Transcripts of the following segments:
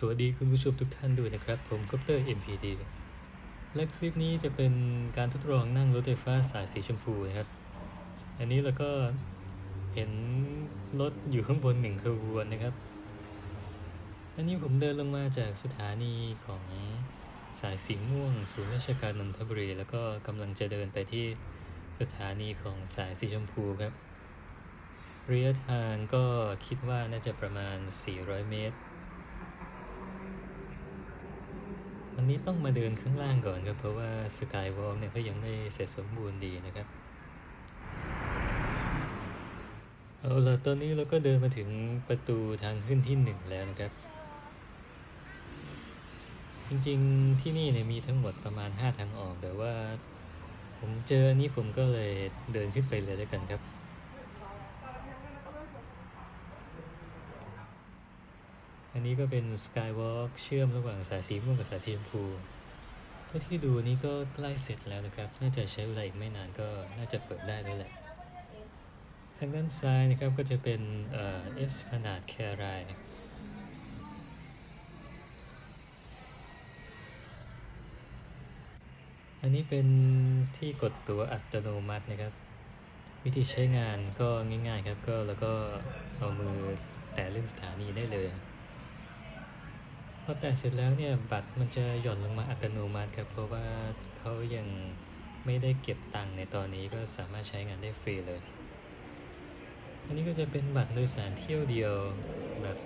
สวัสดีคุณผู้ชมทุกท่านด้วยนะครับ ผมคอปเตอร์ MPD และคลิปนี้จะเป็นการทดลองนั่งรถไฟฟ้าสายสีชมพูนะครับ อันนี้เราก็เห็นรถอยู่ข้างบนหนึ่งขบวนนะครับ อันนี้ผมเดินลงมาจากสถานีของสายสีม่วง ศูนย์ราชการนนทบุรี แล้วก็กำลังจะเดินไปที่สถานีของสายสีชมพูครับ ระยะทางก็คิดว่าน่าจะประมาณ 400 เมตร วันนี้ต้องมาเดินข้างล่างก่อนครับ เพราะว่าสกายวอล์กเนี่ยก็ยังไม่เสร็จสมบูรณ์ดีนะครับ เอาละตอนนี้เราก็เดินมาถึงประตูทางขึ้นที่หนึ่งแล้วนะครับ จริงๆที่นี่เนี่ยมีทั้งหมดประมาณ 5 ทางออก แต่ว่าผมเจออันนี้ผมก็เลยเดินขึ้นไปเลยแล้วยกันครับ อันนี้ก็เป็นสกายวอล์กเชื่อมระหว่างสายสีม่วงกับสายสีชมพูเท่าที่ดูนี้ก็ใกล้เสร็จแล้วนะครับ น่าจะใช้เวลาอีกไม่นานก็น่าจะเปิดได้แล้วแหละ ทางด้านซ้ายนะครับก็จะเป็นเอ่อเอสพนาดแครายอันนี้เป็นที่กดตัวอัตโนมัตินะครับ วิธีใช้งานก็ง่ายๆครับก็แล้วก็เอามือแตะเลื่อนสถานีได้เลย อแตะเสร็จแล้วเนี่ยบัตรมันจะหย่อนลงมาอัตโนมัติครับเพราะว่าเขายังไม่ได้เก็บตังค์ในตอนนี้ก็สามารถใช้งานได้ฟรีเลย อันนี้ก็จะเป็นบัตรโดยสารเที่ยวเดียวแบบ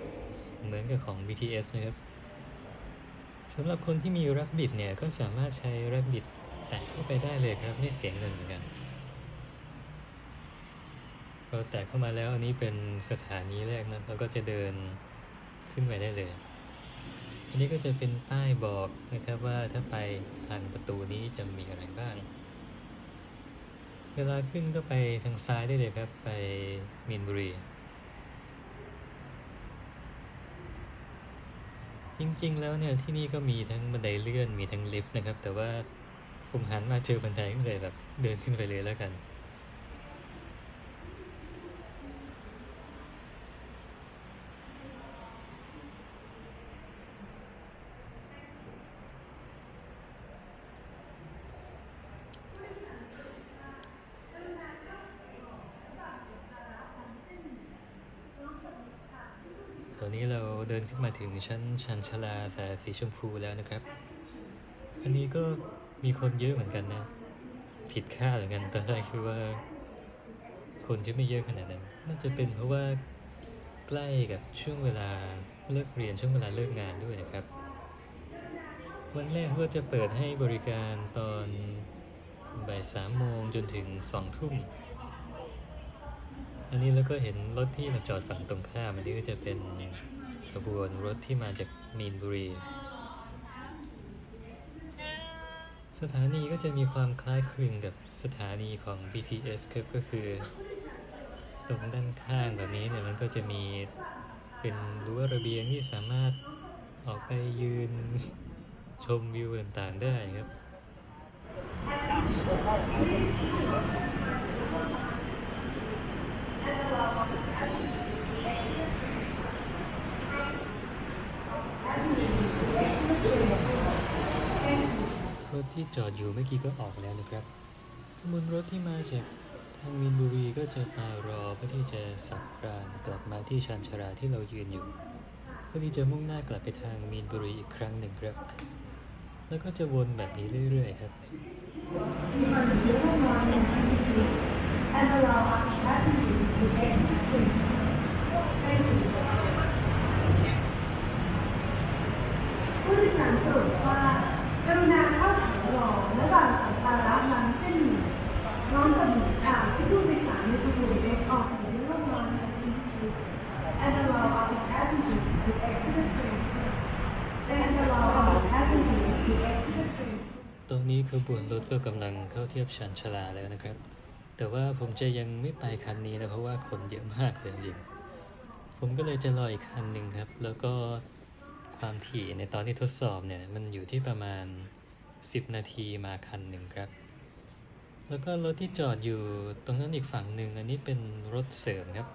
เหมือนกับของ BTS นะครับสำหรับคนที่มี Rabbit เนี่ยก็สามารถใช้ Rabbit แตะเข้าไปได้เลยครับไม่เสียเงินเหมือนกันเราแตะเข้ามาแล้วอันนี้เป็นสถานีแรกนะเราก็จะเดินขึ้นไปได้เลย อันนี้ก็จะเป็นป้ายบอกนะครับว่าถ้าไปทางประตูนี้จะมีอะไรบ้าง เวลาขึ้นก็ไปทางซ้ายได้เลยครับ ไปมีนบุรีจริงๆ แล้วเนี่ยที่นี่ก็มีทั้งบันไดเลื่อนมีทั้งลิฟต์นะครับ แต่ว่าผมหันมาเจอบันไดก็เลยแบบเดินขึ้นไปเลยแล้วกัน ตอนนี้เราเดินขึ้น มาถึงชั้นชันชลาสายสีชมพูแล้วนะครับ อันนี้ก็มีคนเยอะเหมือนกันนะ ผิดคาดเหมือนกันตอนแรกคือว่า คนจะไม่เยอะขนาดนั้น น่าจะเป็นเพราะว่าใกล้กับช่วงเวลาเลิกเรียนช่วงเวลาเลิกงานด้วยนะครับ วันแรกก็จะเปิดให้บริการตอนบ่ายสามโมงจนถึงสองทุ่ม อันนี้แล้วก็เห็นรถที่มาจอดฝั่งตรงข้ามอันนี้ก็จะเป็น ขบวนรถที่มาจากมีนบุรี สถานีก็จะมีความคล้ายคลึงกับสถานีของ BTS ครับก็คือ ตรงด้านข้างแบบนี้เนี่ยมันก็จะมีเป็นรั้วระเบียงที่สามารถออกไปยืนชมวิวต่างๆได้ครับ รถที่จอดอยู่เมื่อกี้ก็ออกแล้วนะครับขบวนรถที่มาจากทางมีนบุรีก็จะมารอเพื่อที่จะสับรางกลับมาที่ชานชาราที่เรายืนอยู่ เพื่อที่จะมุ่งหน้ากลับไปทางมีนบุรีอีกครั้งหนึ่งครับ แล้วก็จะวนแบบนี้เรื่อย ๆ ครับ and allow our passengers to exit please. Thank you. ผู้โดยสารโปรดทราบกรุณาเข้า แถวรอและวางสัมภาระนั้นเส้นหนึ่งร้อมกับหมุนข่าวที่ผู้โดยสารในขบวนเล็กออกในระหว่าง and allow our passengers to exit the train and allow our passengers to exit the train ตรงนี้ขบวนรถก็กำลังเข้าเทียบชันชลาแล้วนะครับ แต่ว่าผมจะยังไม่ไปคันนี้นะเพราะว่าคนเยอะมากเลยจริงผมก็เลยจะรออีกคันหนึ่งครับ แล้วก็ความถี่ในตอนที่ทดสอบเนี่ย มันอยู่ที่ประมาณ 10 นาทีมาคันหนึ่งครับ แล้วก็รถที่จอดอยู่ตรงนั้นอีกฝั่งหนึ่งอันนี้เป็นรถเสริมครับ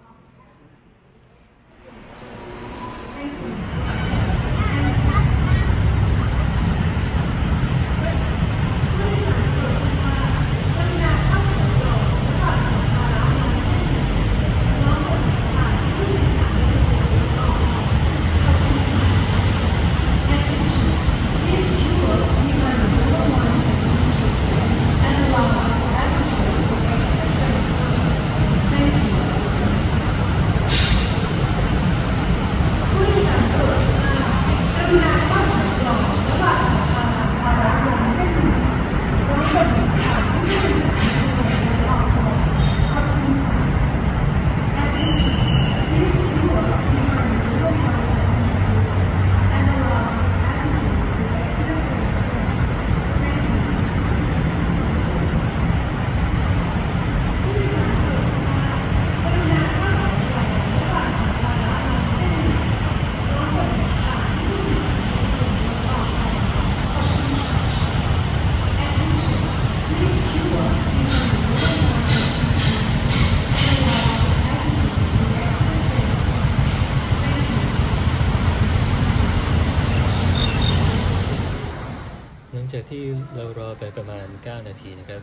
จากที่เรารอไปประมาณ 9 นาทีนะครับ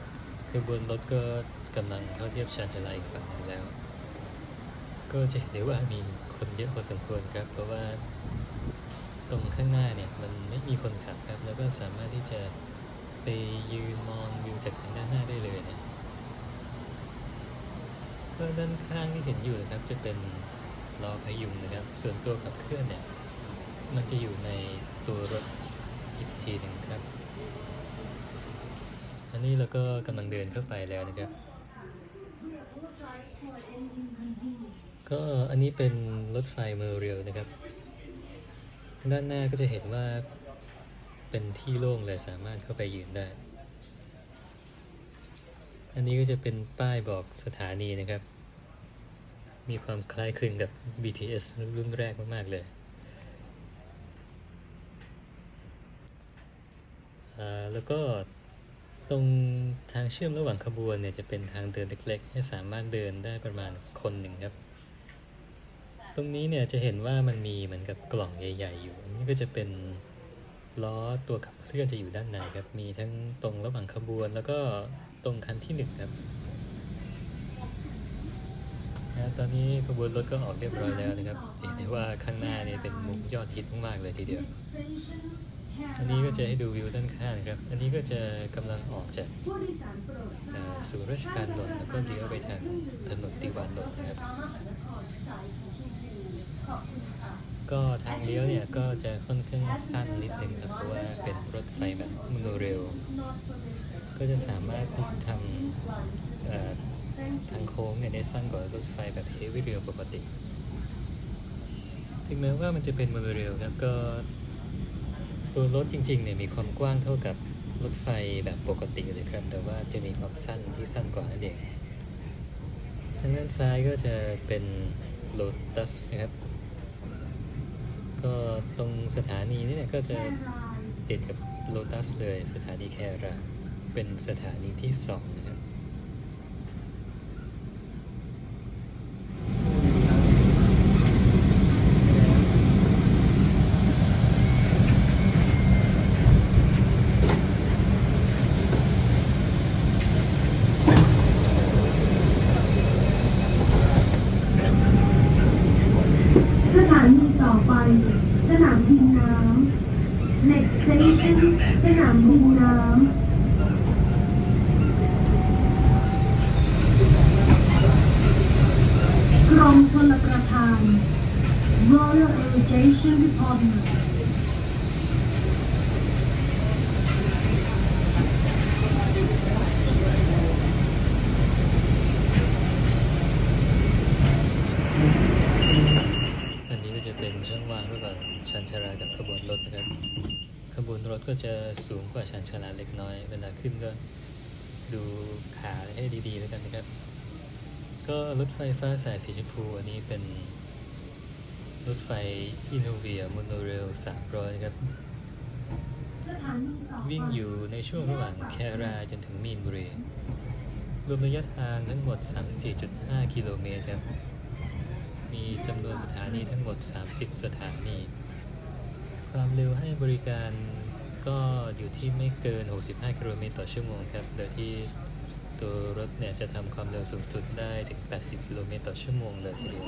ขบวนรถก็กำลังเข้าเทียบชานชาลาอีกฝั่งหนึ่งแล้ว ก็จะเห็นได้ว่ามีคนเยอะพอสมควรครับ เพราะว่าตรงข้างหน้าเนี่ยมันไม่มีคนขับครับ แล้วก็สามารถที่จะไปยืนมองวิวจากทางด้านหน้าได้เลยนะก็ด้านข้างที่เห็นอยู่นะครับจะเป็นล้อพยุงนะครับ ส่วนตัวขับเคลื่อนเนี่ยมันจะอยู่ในตัวรถอีกทีหนึ่งครับ นี้เราก็กำลังเดินเข้าไปแล้วนะครับ ก็อันนี้เป็นรถไฟเมอร์เรียลนะครับ ด้านหน้าก็จะเห็นว่าเป็นที่โล่งเลยสามารถเข้าไปยืนได้ อันนี้ก็จะเป็นป้ายบอกสถานีนะครับ มีความคล้ายคลึงกับ BTS รุ่นแรกมากๆเลยอ่าแล้วก็ ตรงทางเชื่อมระหว่างขบวนเนี่ยจะเป็นทางเดินเล็กๆ ให้สามารถเดินได้ประมาณคนหนึ่งครับ ตรงนี้เนี่ยจะเห็นว่ามันมีเหมือนกับกล่องใหญ่ ๆ อยู่อันนี่ก็จะเป็นล้อตัวขับเคลื่อนจะอยู่ด้านในครับ มีทั้งตรงระหว่างขบวน แล้วก็ตรงคันที่หนึ่งครับนะตอนนี้ขบวนรถก็ออกเรียบร้อยแล้วนะครับเห็นได้ว่าข้างหน้าเนี่ยเป็นมุมยอดฮิตมากๆเลยทีเดียว อันนี้ก็จะให้ดูวิวด้านข้างครับ อันนี้ก็จะกำลังออกจากสารโปรดทอ่าราบศูนย์ราชการนนท์แล้วก็เลี้ยวไปทางถนนติวานนท์นะครับ ก็ทางเลี้ยวเนี่ยก็จะค่อนข้างสั้นนิดนึงครับ เพราะว่าเป็นรถไฟแบบมโนเรล ก็จะสามารถที่ทำทางโค้งเนี่ยได้สั้นกว่ารถไฟแบบเฮฟวี่เรลปกติ ถึงแม้ว่ามันจะเป็นมโนเรลครับก็ ตัวรถจริงๆเนี่ยมีความกว้างเท่ากับรถไฟแบบปกติเลยครับ แต่ว่าจะมีความสั้นที่สั้นกว่านั่นเองทางด้านซ้ายก็จะเป็นโลตัสนะครับ ก็ตรงสถานีนี่เนี่ยก็จะติดกับโลตัสเลยสถานีแคราเป็นสถานีที่สองนะครับ สถานีต่อไป สนามบินน้ำ Next station สนามบินน้ำ กรมชลประทาน Royal อันนี้ก็จะเป็นช่องว่างระหว่างชานชาลากับขบวนรถนะครับ ขบวนรถก็จะสูงกว่าชานชาลาเล็กน้อย เวลาขึ้นก็ดูขาให้ดีๆแล้วกันนะครับ ก็รถไฟฟ้าสายสีชมพูอันนี้เป็น รถไฟอินโนเวียมโนเรล 300 ครับ วิ่งอยู่ในช่วงระหว่างแคราจนถึงมีนบุรีรวมระยะทางทั้งหมด 34.5 กิโลเมตรครับ มีจำนวนสถานีทั้งหมด 30 สถานี ความเร็วให้บริการก็อยู่ที่ไม่เกิน 65 กิโลเมตรต่อชั่วโมงครับ โดยที่ตัวรถเนี่ยจะทำความเร็วสูงสุดได้ถึง 80 กิโลเมตรต่อชั่วโมงเลยทีเดียว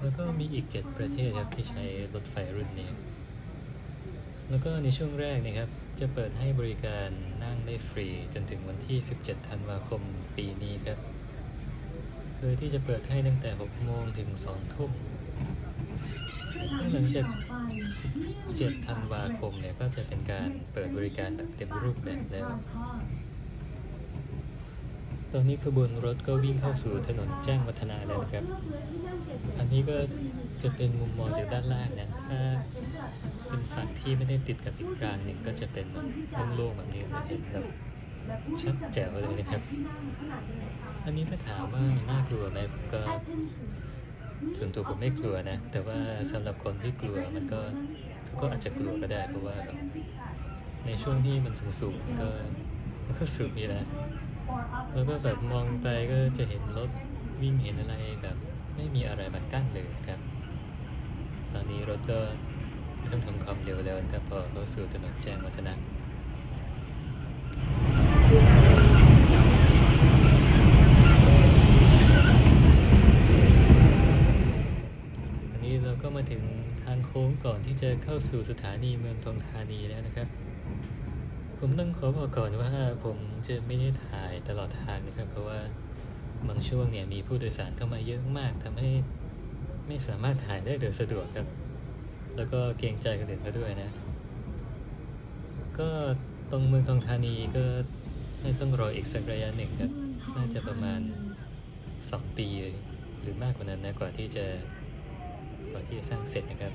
แล้วก็มีอีก 7 ประเทศครับที่ใช้รถไฟรุ่นนี้ แล้วก็ในช่วงแรกนะครับ จะเปิดให้บริการนั่งได้ฟรี จนถึงวันที่ 17 ธันวาคมปีนี้ครับ โดยที่จะเปิดให้ตั้งแต่ 6 โมงถึง 2 ทุ่มหลังจาก7ธันวาคมเนี่ยก็จะเป็นการเปิดบริการแบบเต็มรูปแบบแล้ว ตอนนี้ขบวนรถก็วิ่งเข้าสู่ถนนแจ้งวัฒนะแล้วนะครับ อันนี้ก็จะเป็นมุมมองจากด้านล่างนะ ถ้าเป็นฝั่งที่ไม่ได้ติดกับอีกรางหนึ่งก็จะเป็นแบบโล่งๆแบบนี้เห็นแบบชัดแจ๋วเลยนะครับ อันนี้ถ้าถามว่าน่ากลัวไหมก็ส่วนตัวผมไม่กลัวนะ แต่ว่าสำหรับคนที่กลัวมันก็ก็อาจจะกลัวก็ได้ เพราะว่าแบบในช่วงที่มันสูงๆมันก็มันก็สูงอยู่นะแล้วก็แบบมองไปก็จะเห็นรถวิ่งเห็นอะไรแบบ ไม่มีอะไรมากั้นเลยครับตอนนี้รถก็เริ่มทำความเร็วแล้วนครับพอเข้าสู่ถนนแจ้งวัฒนะอันนี้เราก็มาถึงทางโค้งก่อนที่จะเข้าสู่สถานีเมืองทองธานีแล้วนะครับ ผมต้องขอบอกก่อนว่าผมจะไม่ได้ถ่ายตลอดทางนะครับ เพราะว่า บางช่วงเนี่ยมีผู้โดยสารเข้ามาเยอะมากทำให้ไม่สามารถถ่ายได้โดยสะดวกครับ แล้วก็เกรงใจคนอื่นเขาด้วยนะ ก็ตรงเมืองทองธานีก็ไม่ต้องรออีกสักระยะหนึ่งครับ น่าจะประมาณ 2 ปีหรือมากกว่านั้นนะกว่าที่จะกว่าที่จะสร้างเสร็จนะครับ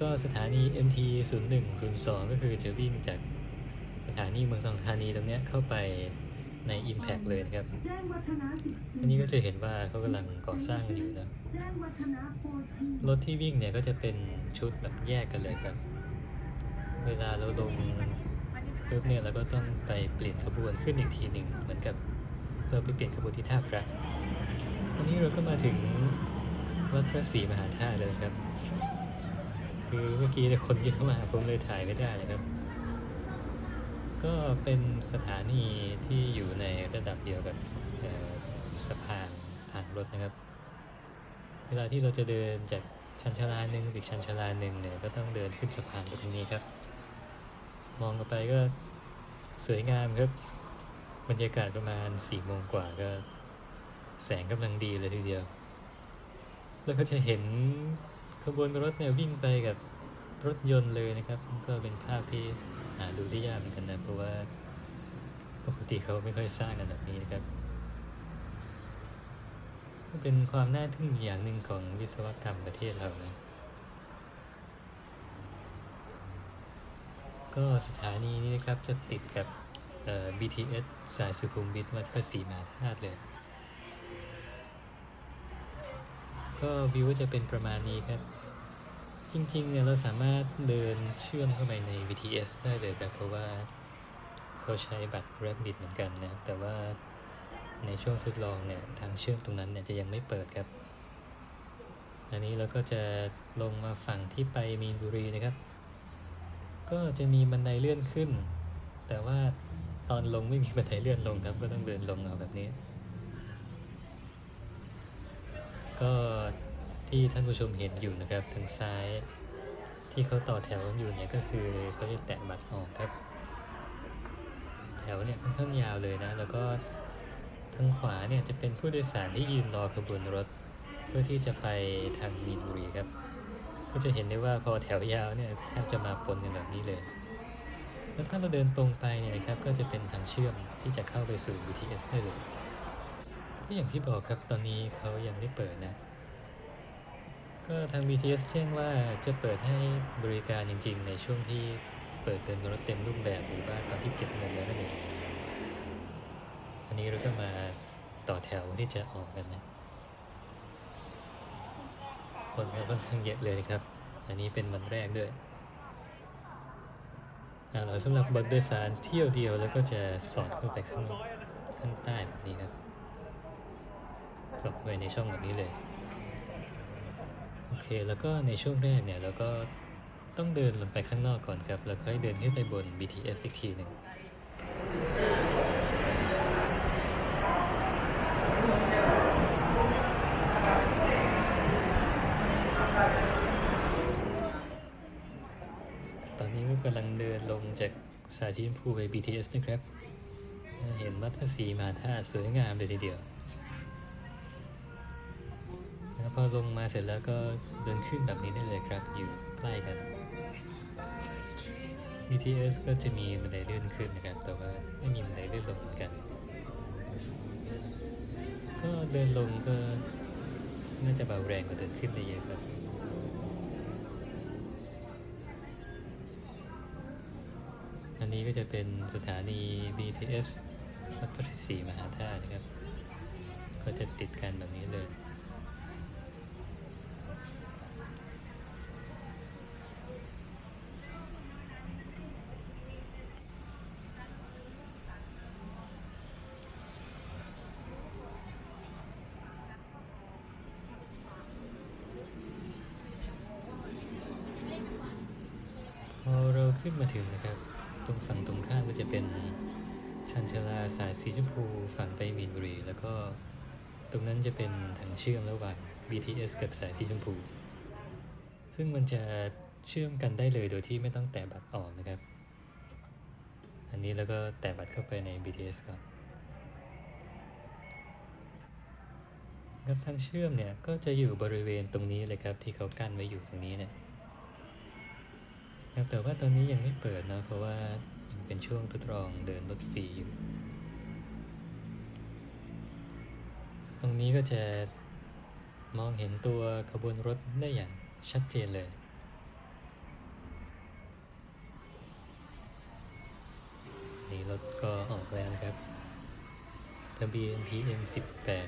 ก็สถานี MT 01 02 ก็คือจะวิ่งจากสถานีเมืองทองธานีตรงเนี้ยเข้าไป ใน Impact เลยนะครับแจ้งวัฒนะสิบสี่อันนี้ก็จะเห็นว่าเขากำลังก่อสร้างกันอยู่นะแจ้งวัฒนะโพธิรถที่วิ่งเนี่ยก็จะเป็นชุดแบบแยกกันเลยครับ เวลาเราลงปุ๊บเนี่ยเราก็ต้องไปเปลี่ยนขบวนขึ้นอีกทีหนึ่งเหมือนกับเราไปเปลี่ยนขบวนที่ท่าพระ วันนี้เราก็มาถึงวัดพระศรีมหาธาตุเลยครับ คือเมื่อกี้เนี่ยคนเยอะมากผมเลยถ่ายไม่ได้นะครับ ก็เป็นสถานีที่อยู่ในระดับเดียวกับสะพานทางรถนะครับ เวลาที่เราจะเดินจากชันชาลาหนึ่งไปอีกชันชาลาหนึ่งเนี่ยก็ต้องเดินขึ้นสะพานตรงนี้ครับ มองกันไปก็สวยงามครับ บรรยากาศประมาณสี่โมงกว่าก็แสงกำลังดีเลยทีเดียว แล้วก็จะเห็นขบวนรถเนี่ยวิ่งไปกับรถยนต์เลยนะครับ ก็เป็นภาพที่ หาดูได้ยากเหมือนกันนะ เพราะว่าปกติเขาไม่ค่อยสร้างกันแบบนี้นะครับก็เป็นความน่าทึ่งอย่างหนึ่งของวิศวกรรมประเทศเรานะก็สถานีนี้นะครับจะติดกับ BTS สายสุขุมวิทวัดพระศรีมหาธาตุเลย ก็วิวจะเป็นประมาณนี้ครับ จริงๆเนี่ยเราสามารถเดินเชื่อมเข้าไปใน BTS ได้เลยครับเพราะว่าเขาใช้บัตร Rapid เหมือนกันนะ แต่ว่าในช่วงทดลองเนี่ยทางเชื่อมตรงนั้นเนี่ยจะยังไม่เปิดครับ อันนี้เราก็จะลงมาฝั่งที่ไปมีนบุรีนะครับ ก็จะมีบันไดเลื่อนขึ้น แต่ว่าตอนลงไม่มีบันไดเลื่อนลงครับ ก็ต้องเดินลงเอาแบบนี้ ก็ ที่ท่านผู้ชมเห็นอยู่นะครับทางซ้ายที่เขาต่อแถวอยู่เนี่ยก็คือเขาจะแตะบัตรออกครับ แถวเนี่ยค่อนข้างยาวเลยนะ แล้วก็ทางขวาเนี่ยจะเป็นผู้โดยสารที่ยืนรอขบวนรถ เพื่อที่จะไปทางมีนบุรีครับ ก็จะเห็นได้ว่าพอแถวยาวเนี่ยแทบจะมาปนกันแบบนี้เลย แล้วถ้าเราเดินตรงไปเนี่ยนะครับก็จะเป็นทางเชื่อมที่จะเข้าไปสู่ BTS ได้เลยก็อย่างที่บอกครับตอนนี้เขายังไม่เปิดนะ ก็ทาง BTS แจ้งว่าจะเปิดให้บริการจริง ๆ ในช่วงที่เปิดเดินรถเต็มรูปแบบหรือว่าตอนที่เก็บเงินแล้วนั่นเองอันนี้เราก็มาต่อแถวที่จะออกกันนะ คนก็ค่อนข้างเยอะเลยครับ อันนี้เป็นวันแรกด้วยเอาล่ะสำหรับบัตรโดยสารเที่ยวเดียวแล้วก็จะสอดเข้าไปข้างข้างใต้แบบนี้ครับสอดเข้าไปในช่องแบบนี้เลย โอเค แล้วก็ในช่วงแรกเนี่ยเราก็ต้องเดินลงไปข้างนอกก่อนครับ แล้วค่อยเดินขึ้นไปบน BTS อีกทีหนึ่งตอนนี้ก็กำลังเดินลงจากสายสีชมพูไป BTS นะครับ เห็นวัดพระศรีมหาธาตุสวยงามเลยทีเดียว อลงมาเสร็จแล้วก็เดินขึ้นแบบนี้ได้เลยครับ อยู่ใกล้กัน BTS ก็จะมีบันไดเลื่อนขึ้นนะครับ แต่ว่าไม่มีบันไดเลื่อนลงเหมือนกัน ก็เดินลงก็น่าจะเบาแรงกว่าเดินขึ้นได้เยอะครับอันนี้ก็จะเป็นสถานี BTS วัดพระศรีมหาธาตุนะครับ ก็จะติดกันแบบนี้เลย ขึ้นมาถึงนะครับ ตรงฝั่งตรงข้ามก็จะเป็นชันชลาสายสีชมพูฝั่งไปมีนบุรี แล้วก็ตรงนั้นจะเป็นทางเชื่อมระหว่าง BTS กับสายสีชมพู ซึ่งมันจะเชื่อมกันได้เลยโดยที่ไม่ต้องแตะบัตรออกนะครับ อันนี้แล้วก็แตะบัตรเข้าไปใน BTS ก่อนครับทางเชื่อมเนี่ยก็จะอยู่บริเวณตรงนี้เลยครับที่เขากั้นไว้อยู่ตรงนี้เนี่ย ครับแต่ว่าตอนนี้ยังไม่เปิดนะเพราะว่ายังเป็นช่วงทดลองเดินรถฟรีอยู่ตรงนี้ก็จะมองเห็นตัวขบวนรถได้อย่างชัดเจนเลยนี่รถก็ออกแล้วนะครับทะเบียน PM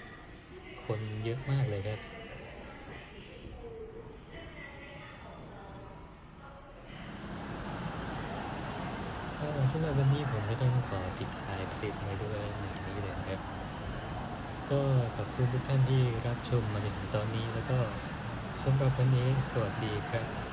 18 คนเยอะมากเลยครับ ก็ สำหรับวันนี้ผมก็ต้องขอปิดท้ายคลิปไว้ด้วยหนึ่งนี้เลยนะครับ ก็ขอบคุณทุกท่านที่รับชมมาจนถึงตอนนี้แล้วก็สำหรับวันนี้สวัสดีครับ